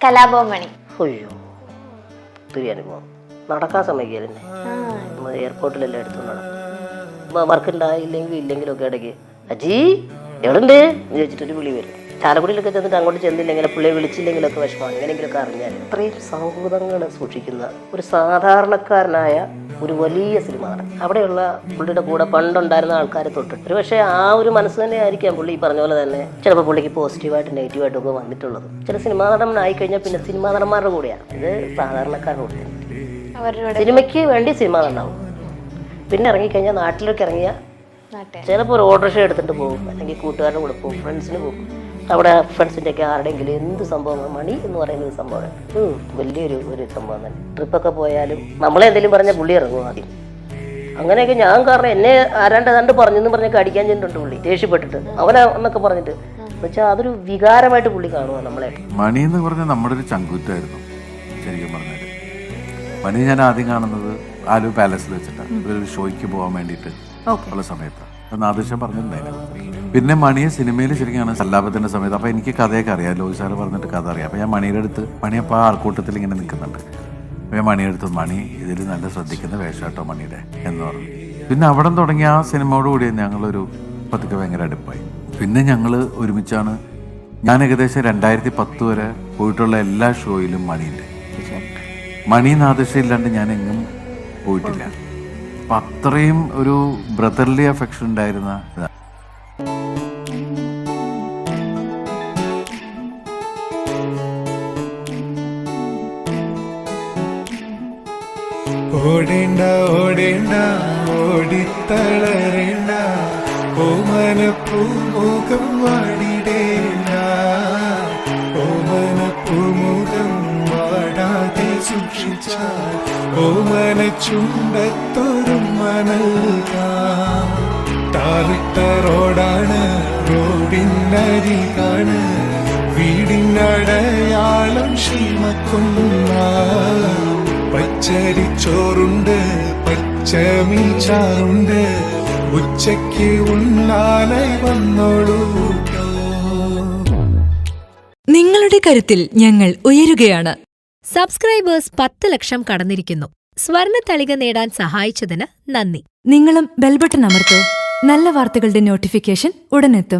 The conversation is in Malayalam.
കലാഭവൻ മണി അയ്യോ അനുഭവം നടക്കാൻ സമ്മതിക്കില്ല നമ്മൾ എയർപോർട്ടിലെല്ലാം എടുത്തുകൊണ്ട് നടക്കും വർക്ക് ഉണ്ടായില്ലെങ്കിൽ ഇല്ലെങ്കിലും ഒക്കെ ഇടയ്ക്ക് അജി എവിടെയുണ്ട് എന്ന് ചോദിച്ചിട്ടൊരു വിളി വരും ചാലക്കുടിയിലൊക്കെ ചെന്നിട്ട് അങ്ങോട്ട് ചെന്നില്ലെങ്കിൽ പുള്ളിയെ വിളിച്ചില്ലെങ്കിലൊക്കെ വിഷമം. എങ്ങനെയെങ്കിലുമൊക്കെ അറിഞ്ഞാൽ ഇത്രയും സൗഹൃദങ്ങൾ സൂക്ഷിക്കുന്ന ഒരു സാധാരണക്കാരനായ ഒരു വലിയ സിനിമ നടൻ അവിടെയുള്ള പുള്ളിയുടെ കൂടെ പണ്ടുണ്ടായിരുന്ന ആൾക്കാരെ തൊട്ടിട്ട്. ഒരു പക്ഷേ ആ ഒരു മനസ്സ് തന്നെ ആയിരിക്കാം പുള്ളി ഈ പറഞ്ഞ പോലെ തന്നെ ചിലപ്പോൾ പുള്ളിക്ക് പോസിറ്റീവായിട്ട് നെഗറ്റീവായിട്ടും ഒക്കെ വന്നിട്ടുള്ളത്. ചില സിനിമാ നടനായി കഴിഞ്ഞാൽ പിന്നെ സിനിമാ നടന്മാരുടെ കൂടെയാണ്. ഇത് സാധാരണക്കാരുടെ കൂടെ. സിനിമയ്ക്ക് വേണ്ടി സിനിമ നടനാവും. പിന്നെ ഇറങ്ങിക്കഴിഞ്ഞാൽ നാട്ടിലേക്ക് ഇറങ്ങിയ നാട്ടെ ചിലപ്പോൾ ഒരു ഓട്ടോറിക്ഷ എടുത്തിട്ട് പോകും. അല്ലെങ്കിൽ കൂട്ടുകാരുടെ കൂടെ പോകും. ഫ്രണ്ട്സിന് പോകും. അവിടെ ഫ്രണ്ട്സിന്റെ ഒക്കെ ആരുടെയെങ്കിലും എന്ത് സംഭവം മണി എന്ന് പറയുന്ന ഒരു സംഭവമാണ് വലിയൊരു ഒരു സംഭവം തന്നെ. ട്രിപ്പൊക്കെ പോയാലും നമ്മളെ എന്തെങ്കിലും പറഞ്ഞാൽ പുള്ളി ഇറങ്ങും ആദ്യം. അങ്ങനെയൊക്കെ ഞാൻ കാരണം എന്നെ ആരാണ്ട് കണ്ട് പറഞ്ഞെന്ന് പറഞ്ഞൊക്കെ അടിക്കാൻ ചെന്നിട്ടുണ്ട് പുള്ളി ദേഷ്യപ്പെട്ടിട്ട്. അവനെ എന്നൊക്കെ പറഞ്ഞിട്ട്. എന്നുവെച്ചാൽ അതൊരു വികാരമായിട്ട് പുള്ളി കാണുക നമ്മളെ. മണി എന്ന് പറഞ്ഞാൽ നമ്മുടെ ഒരു ചങ്കുറ്റായിരുന്നു ശരിക്കും പറഞ്ഞാൽ മണി ഞാൻ ആദ്യം കാണുന്നത് ആലു പാലസിൽ വെച്ചിട്ടാണ്. ഒരു ഷോയ്ക്ക് പോകാൻ വേണ്ടിയിട്ട് ഉള്ള സമയത്ത് നാദേശം പറഞ്ഞിട്ടുണ്ടായിരുന്നു പിന്നെ മണിയെ സിനിമയിൽ ശരിക്കും ആണ് സല്ലാപത്തിന്റെ സമയത്ത് അപ്പൊ എനിക്ക് കഥയൊക്കെ അറിയാം. ലോഹി സാറ് പറഞ്ഞിട്ട് കഥ അറിയാം. അപ്പൊ ഞാൻ മണിയുടെ അടുത്ത് മണി അപ്പോൾ ആ ആൾക്കൂട്ടത്തിൽ ഇങ്ങനെ നിൽക്കുന്നുണ്ട്. ഞാൻ മണിയുടെ അടുത്ത് മണി ഇതിൽ നല്ല ശ്രദ്ധിക്കുന്ന വേഷാട്ടോ മണിയുടെ എന്ന് പറഞ്ഞു. പിന്നെ അവിടെ തുടങ്ങി ആ സിനിമയോട് കൂടി ഞങ്ങളൊരു പതുക്കെ ഭയങ്കര അടുപ്പായി. പിന്നെ ഞങ്ങൾ ഒരുമിച്ചാണ് ഞാൻ ഏകദേശം രണ്ടായിരത്തി പത്ത് വരെ പോയിട്ടുള്ള എല്ലാ ഷോയിലും മണിയുണ്ട്. മണി നാദശയില്ലാണ്ട് ഞാൻ എങ്ങും പോയിട്ടില്ല. അപ്പൊ അത്രയും ഒരു ബ്രദർലി അഫെക്ഷൻ ഉണ്ടായിരുന്ന ഓടേണ്ട ഓടേണ്ട ഓടിത്തളരേണ്ട. പൂമുഖം വാടിടേണ്ട. ഓമന പൂമുഖം വാടാതെ സൂക്ഷിച്ച ഓമന ചുണ്ടത്തൊരു മനൽ താറിട്ട റോഡാണ് റോഡിനരികാണ്. വീടിനടയാളം ക്ഷീമക്കുന്ന പച്ചരിച്ചോറുണ്ട് പച്ചമീച്ചാറുണ്ട് ഉച്ചയ്ക്ക് ഉണ്ണാലെ വന്നോളൂ നിങ്ങളുടെ കരുത്തിൽ ഞങ്ങൾ ഉയരുകയാണ്. സബ്സ്ക്രൈബേഴ്സ് പത്ത് ലക്ഷം കടന്നിരിക്കുന്നു. സ്വർണത്തളിക തളിക നേടാൻ സഹായിച്ചതിന് നന്ദി. നിങ്ങളും ബെൽബട്ടൺ അമർത്തോ. നല്ല വാർത്തകളുടെ നോട്ടിഫിക്കേഷൻ ഉടനെത്തും.